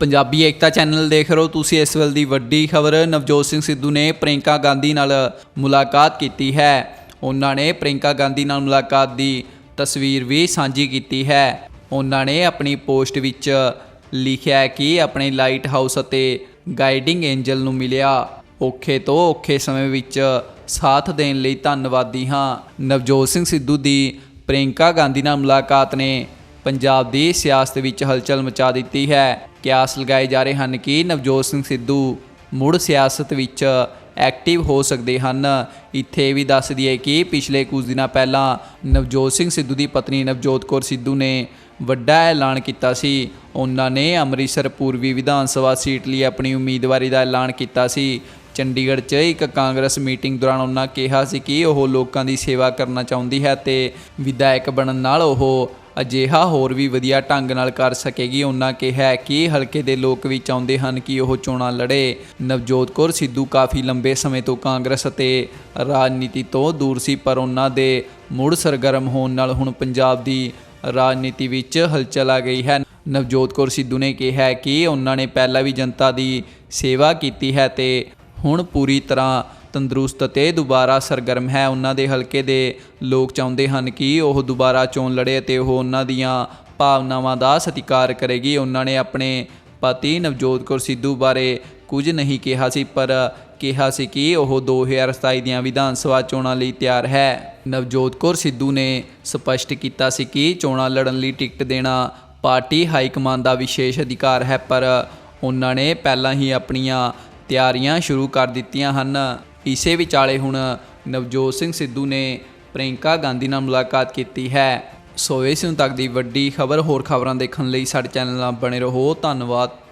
ਪੰਜਾਬੀ ਏਕਤਾ channel ਦੇਖ ਰਹੇ ਹੋ ਤੁਸੀਂ ਇਸ ਵੇਲੇ ਦੀ ਵੱਡੀ ਖਬਰ। ਨਵਜੋਤ ਸਿੰਘ ਸਿੱਧੂ ਨੇ ਪ੍ਰਿੰਕਾ ਗਾਂਧੀ ਨਾਲ ਮੁਲਾਕਾਤ ਕੀਤੀ ਹੈ। ਉਹਨਾਂ ਨੇ ਪ੍ਰਿੰਕਾ ਗਾਂਧੀ ਨਾਲ ਮੁਲਾਕਾਤ ਦੀ ਤਸਵੀਰ ਵੀ ਸਾਂਝੀ ਕੀਤੀ ਹੈ। ਉਹਨਾਂ ਨੇ ਆਪਣੀ ਪੋਸਟ ਵਿੱਚ ਲਿਖਿਆ ਹੈ ਕਿ ਆਪਣੇ ਲਾਈਟ ਹਾਊਸ ਅਤੇ ਗਾਈਡਿੰਗ ਐਂਜਲ ਨੂੰ ਮਿਲਿਆ। ਔਖੇ ਤੋਂ ਔਖੇ ਸਮੇਂ ਵਿੱਚ ਸਾਥ ਦੇਣ ਲਈ ਧੰਨਵਾਦੀ ਹਾਂ। ਨਵਜੋਤ ਸਿੰਘ ਸਿੱਧੂ ਦੀ ਪ੍ਰਿੰਕਾ ਗਾਂਧੀ ਨਾਲ ਮੁਲਾਕਾਤ ਨੇ ਪੰਜਾਬ ਦੀ ਸਿਆਸਤ ਵਿੱਚ ਹਲਚਲ ਮਚਾ ਦਿੱਤੀ ਹੈ। ਕਿਆਸ ਲਗਾਏ ਜਾ ਰਹੇ ਹਨ ਕਿ ਨਵਜੋਤ ਸਿੰਘ ਸਿੱਧੂ ਮੁੜ ਸਿਆਸਤ ਵਿੱਚ ਐਕਟਿਵ ਹੋ ਸਕਦੇ ਹਨ। ਇੱਥੇ ਇਹ ਵੀ ਦੱਸ ਦਈਏ ਕਿ ਪਿਛਲੇ ਕੁਝ ਦਿਨਾਂ ਪਹਿਲਾਂ ਨਵਜੋਤ ਸਿੰਘ ਸਿੱਧੂ ਦੀ ਪਤਨੀ ਨਵਜੋਤ ਕੌਰ ਸਿੱਧੂ ਨੇ ਵੱਡਾ ਐਲਾਨ ਕੀਤਾ ਸੀ। ਉਹਨਾਂ ਨੇ ਅੰਮ੍ਰਿਤਸਰ ਪੂਰਬੀ ਵਿਧਾਨ ਸਭਾ ਸੀਟ ਲਈ ਆਪਣੀ ਉਮੀਦਵਾਰੀ ਦਾ ਐਲਾਨ ਕੀਤਾ ਸੀ। ਚੰਡੀਗੜ੍ਹ 'ਚ ਇੱਕ ਕਾਂਗਰਸ ਮੀਟਿੰਗ ਦੌਰਾਨ ਉਹਨਾਂ ਕਿਹਾ ਸੀ ਕਿ ਉਹ ਲੋਕਾਂ ਦੀ ਸੇਵਾ ਕਰਨਾ ਚਾਹੁੰਦੀ ਹੈ ਤੇ ਵਿਧਾਇਕ ਬਣਨ ਨਾਲ ਉਹ ਅਜਿਹਾ ਹੋਰ ਵੀ ਵਧੀਆ ਢੰਗ ਨਾਲ ਕਰ ਸਕੇਗੀ। ਉਹਨਾਂ ਕਿਹਾ ਕਿ ਹਲਕੇ ਦੇ ਲੋਕ ਵੀ ਚਾਹੁੰਦੇ ਹਨ ਕਿ ਉਹ ਚੋਣਾਂ ਲੜੇ। ਨਵਜੋਤ ਕੌਰ ਸਿੱਧੂ ਕਾਫੀ ਲੰਬੇ ਸਮੇਂ ਤੋਂ ਕਾਂਗਰਸ ਅਤੇ ਰਾਜਨੀਤੀ ਤੋਂ ਦੂਰ ਸੀ, ਪਰ ਉਹਨਾਂ ਦੇ ਮੁੜ ਸਰਗਰਮ ਹੋਣ ਨਾਲ ਹੁਣ ਪੰਜਾਬ ਦੀ ਰਾਜਨੀਤੀ ਵਿੱਚ ਹਲਚਲ ਆ ਗਈ ਹੈ। ਨਵਜੋਤ ਕੌਰ ਸਿੱਧੂ ਨੇ ਕਿਹਾ ਕਿ ਉਹਨਾਂ ਨੇ ਪਹਿਲਾਂ ਵੀ ਜਨਤਾ ਦੀ ਸੇਵਾ ਕੀਤੀ ਹੈ ਤੇ ਹੁਣ ਪੂਰੀ ਤਰ੍ਹਾਂ ਤੰਦਰੁਸਤ ਅਤੇ ਦੁਬਾਰਾ ਸਰਗਰਮ ਹੈ। ਉਹਨਾਂ ਦੇ ਹਲਕੇ ਦੇ ਲੋਕ ਚਾਹੁੰਦੇ ਹਨ ਕਿ ਉਹ ਦੁਬਾਰਾ ਚੋਣ ਲੜੇ ਅਤੇ ਉਹ ਉਹਨਾਂ ਦੀਆਂ ਭਾਵਨਾਵਾਂ ਦਾ ਸਤਿਕਾਰ ਕਰੇਗੀ। ਉਹਨਾਂ ਨੇ ਆਪਣੇ ਪਤੀ ਨਵਜੋਤ ਕੌਰ ਸਿੱਧੂ ਬਾਰੇ ਕੁਝ ਨਹੀਂ ਕਿਹਾ ਸੀ, ਪਰ ਕਿਹਾ ਸੀ ਕਿ ਉਹ 2027 ਦੀਆਂ ਵਿਧਾਨ ਸਭਾ ਚੋਣਾਂ ਲਈ ਤਿਆਰ ਹੈ। ਨਵਜੋਤ ਕੌਰ ਸਿੱਧੂ ਨੇ ਸਪਸ਼ਟ ਕੀਤਾ ਸੀ ਕਿ ਚੋਣਾਂ ਲੜਨ ਲਈ ਟਿਕਟ ਦੇਣਾ ਪਾਰਟੀ ਹਾਈ ਕਮਾਂਡ ਦਾ ਵਿਸ਼ੇਸ਼ ਅਧਿਕਾਰ ਹੈ, ਪਰ ਉਹਨਾਂ ਨੇ ਪਹਿਲਾਂ ਹੀ ਆਪਣੀਆਂ ਤਿਆਰੀਆਂ ਸ਼ੁਰੂ ਕਰ ਦਿੱਤੀਆਂ ਹਨ। ਇਸੇ ਵਿਚਾਲੇ ਹੁਣ ਨਵਜੋਤ ਸਿੰਘ ਸਿੱਧੂ ਨੇ ਪ੍ਰਿੰਕਾ ਗਾਂਧੀ ਨਾਲ ਮੁਲਾਕਾਤ ਕੀਤੀ ਹੈ। ਸੋ ਇਸ ਨੂੰ ਤੱਕ ਦੀ ਵੱਡੀ ਖਬਰ ਹੋਰ ਖਬਰਾਂ ਦੇਖਣ ਲਈ ਸਾਡੇ ਚੈਨਲ ਨਾਲ ਬਣੇ ਰਹੋ। ਧੰਨਵਾਦ।